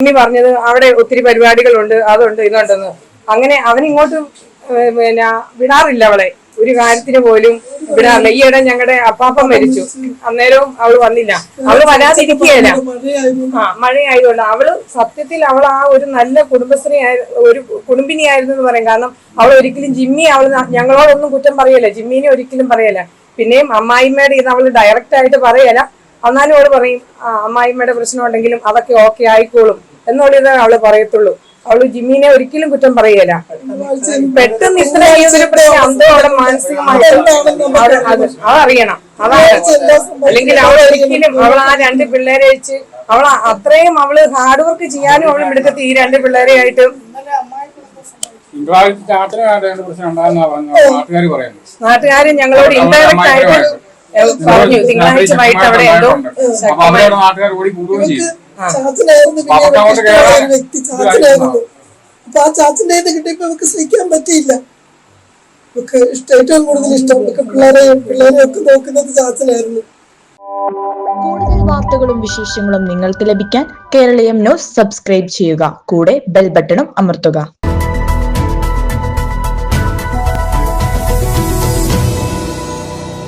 ഇനി പറഞ്ഞത് അവിടെ ഒത്തിരി പരിപാടികളുണ്ട് അതുണ്ട് ഇതുണ്ടെന്ന്. അങ്ങനെ അവനിങ്ങോട്ട് പിന്നെ വിടാറില്ല അവളെ. ഒരു കാര്യത്തിന് പോലും വിടാറില്ല. ഈയിടെ ഞങ്ങളുടെ അപ്പാപ്പം മരിച്ചു. അന്നേരവും അവൾ വന്നില്ല. അവൾ വരാതിരിക്കുകയില്ല. ആ മഴയായതുകൊണ്ട് അവൾ സത്യത്തിൽ അവൾ ആ ഒരു നല്ല കുടുംബശ്രീ ഒരു കുടുംബിനിയായിരുന്നു എന്ന് പറയും. കാരണം അവൾ ഒരിക്കലും ജിമ്മി അവൾ ഞങ്ങളോടൊന്നും കുറ്റം പറയല്ല. ജിമ്മിനെ ഒരിക്കലും പറയല്ല. പിന്നെയും അമ്മായിമ്മയുടെ ഇത് അവൾ ഡയറക്റ്റ് ആയിട്ട് പറയല എന്നാലും അവൾ പറയും അമ്മായിമ്മയുടെ പ്രശ്നം ഉണ്ടെങ്കിലും അതൊക്കെ ഓക്കെ ആയിക്കോളും. എന്നുള്ളത് അവൾ പറയത്തുള്ളൂ. അവൾ ജിമ്മിനെ ഒരിക്കലും കുറ്റം പറയല. പെട്ടെന്ന് ഇത്ര അവിടെ മാനസികമായിട്ട് അത് അതറിയണം അതാണ്. അല്ലെങ്കിൽ അവൾ ഒരിക്കലും അവൾ ആ രണ്ട് പിള്ളേരെ വെച്ച് അവൾ അത്രയും അവൾ ഹാർഡ് വർക്ക് ചെയ്യാനും അവൾ മിടുക്കത്തി ഈ രണ്ട് പിള്ളേരെ ആയിട്ട് നാട്ടുകാര് ഞങ്ങളോട് ഇൻഡയറക്റ്റ് ആയിട്ട് പറഞ്ഞു. തിങ്കളാഴ്ച വൈകിട്ട് അവിടെ എന്തോ നാട്ടുകാർ ഓടി കൂടുകയും ചെയ്യും ചാച്ചനായിരുന്നു പിന്നെ വ്യക്തി ചാച്ചനായിരുന്നു. അപ്പൊ ആ ചാച്ചന്റെ ഇത് കിട്ടിയപ്പോ നമുക്ക് സഹിക്കാൻ പറ്റിയില്ല. നമുക്ക് ഇഷ്ടം ഏറ്റവും കൂടുതൽ ഇഷ്ടം പിള്ളേരെ പിള്ളേരെ ഒക്കെ നോക്കുന്നത് ചാച്ചനായിരുന്നു. കൂടുതൽ വാർത്തകളും വിശേഷങ്ങളും നിങ്ങൾക്ക് ലഭിക്കാൻ കേരളീയം ന്യൂസ് സബ്സ്ക്രൈബ് ചെയ്യുക. കൂടെ ബെൽ ബട്ടണും അമർത്തുക.